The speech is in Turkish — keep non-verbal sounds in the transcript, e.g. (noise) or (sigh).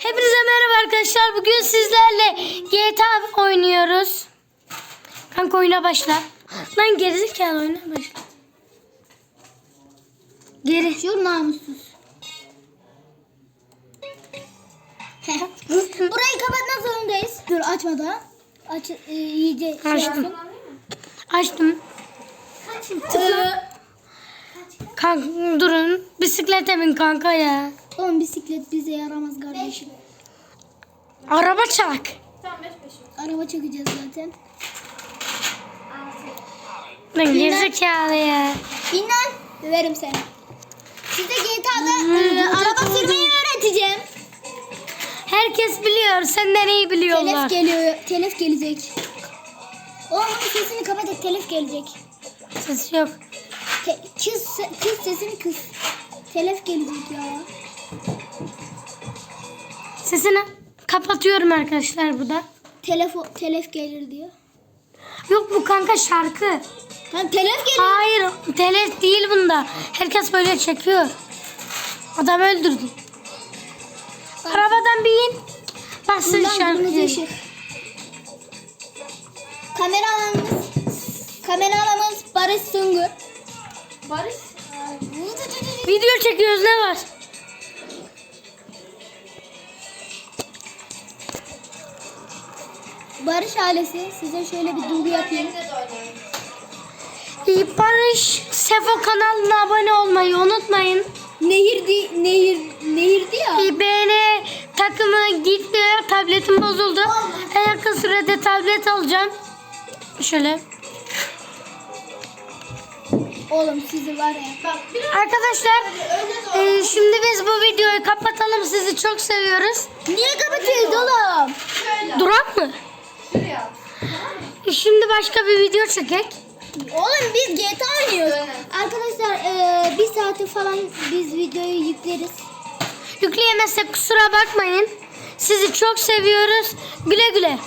Hepinize merhaba arkadaşlar. Bugün sizlerle GTA oynuyoruz. Kanka oyuna başla. Lan gerizekalı oyuna başla. Geri. Şu namussuz. (laughs) Burayı kapatmak zorundayız. Dur açma daha. Aç e, iyice şey Açtım. Açtım. Tıkla. Kanka durun. Bisiklete bin kanka ya. Oğlum bisiklet bize yaramaz kardeşim. Araba çak. Araba çekeceğiz zaten. Lan gerizekalı ya. Bin lan. Döverim seni. Size GTA'da e, araba sürmeyi öğreteceğim. Herkes biliyor. Senden iyi biliyorlar. Telef geliyor. Telef gelecek. Oğlum sesini kapat et. Telef gelecek. Ses yok. Te, kız, kız sesini kız. Telef gelecek ya. Sesini kapatıyorum arkadaşlar burada. Telef, telef gelir diyor. Yok bu kanka şarkı. Lan telef geliyor. Hayır, telef değil bunda. Herkes böyle çekiyor. Adam öldürdü. Arabadan bin. Baksın Bundan kırmızı şarkıyı. ışık. Kameramanımız kameramanımız Barış Sungur. Barış? Video çekiyoruz ne var? Barış ailesi size şöyle bir duygu yapayım. İyi Barış Sefo kanalına abone olmayı unutmayın. Nehir di, nehir nehirdi ya. İyi beğeni takımı gitti. Tabletim bozuldu. En yakın sürede tablet alacağım. Şöyle. Oğlum sizi var ya. Arkadaşlar e, şimdi biz bu videoyu kapatalım. Sizi çok seviyoruz. Niye kapatıyoruz oğlum? Durak mı? E, Şimdi başka bir video çekek. Oğlum biz GTA oynuyoruz. Arkadaşlar eee, bir saate falan biz videoyu yükleriz. Yükleyemezsek kusura bakmayın. Sizi çok seviyoruz. Güle güle.